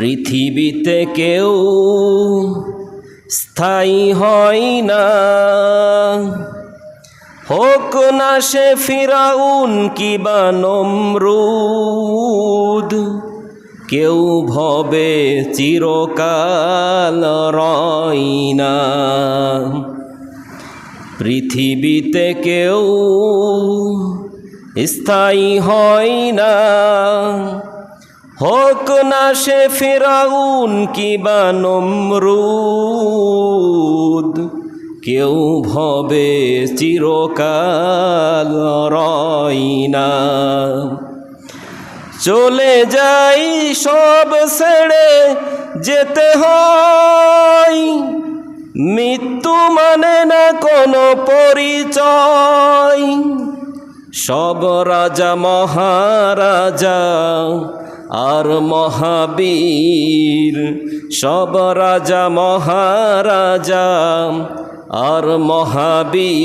পৃথিবীতে কেউ স্থায়ী হয় না। হোক না সে ফিরাউন কিবা নমরুদ, কেউ ভবে চিরকাল রয় না। পৃথিবীতে কেউ স্থায়ী হয় না। হোক না সে ফেরাউন কিবা নমরুদ? কেউ ভবে চিরকাল রয় না। চলে যাই সব ছেড়ে যেতে হয়। মৃত্যু মানে না কোনো পরিচয়। সব রাজা মহারাজা আর মহাবীর, সব রাজা মহারাজা, আর মহাবীর,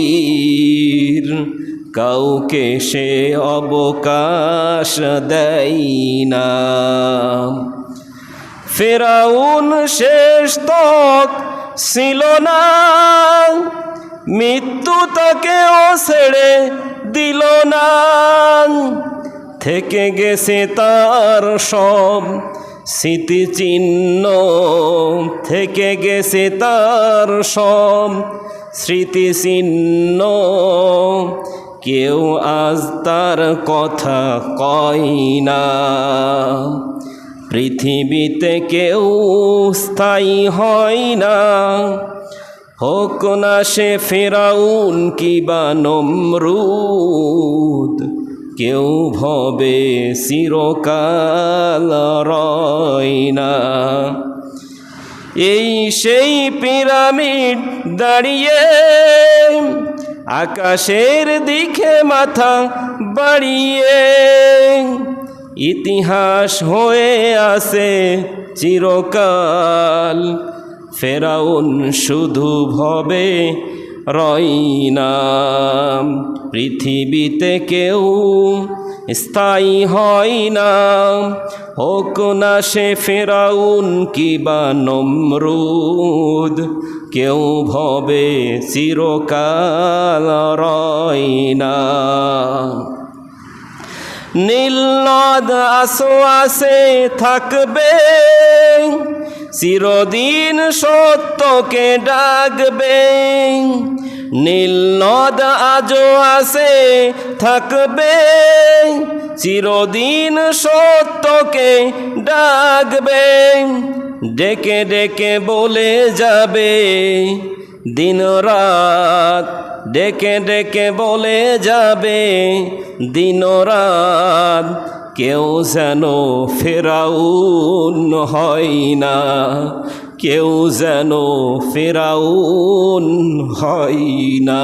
কাউকে সে অবকাশ দেয় না। ফেরাউন শেষ তক ছিল না, মৃত্যু তাকেও ছেড়ে দিল না। থেকে গেছে তার সব স্মৃতিচিহ্ন। থেকে গেছে তার সব স্মৃতিচিহ্ন। কেউ আজ তার কথা কয় না। পৃথিবীতে কেউ স্থায়ী হয় না। হোক না সে ফেরাউন কিবা নমরুদ। কেউ ভবে চিরকাল রয় না। এই সেই পিরামিড দাঁড়িয়ে আকাশের দিকে মাথা বাড়িয়ে, ইতিহাস হয়ে আছে চিরকাল। ফেরাউন শুধু ভবে রয় না পৃথিবীতে কেউ স্থায়ী হয় না। হোক না সে ফেরাউন কিবা নমরুদ, কেউ ভবে চিরকাল রয় না নীলনদ আসো আসে থাকবে। চিরদিন সত্যকে ডাকবে। নীলনদ আজও আসে থাকবে। চিরদিন সত্যকে ডাকবে। ডেকে ডেকে বলে যাবে। দিন রাত ডেকে ডেকে বলে যাবে। দিন রাত কেউ যেন ফেরাউন হয় না কেউ যেন ফেরাউন হয় না।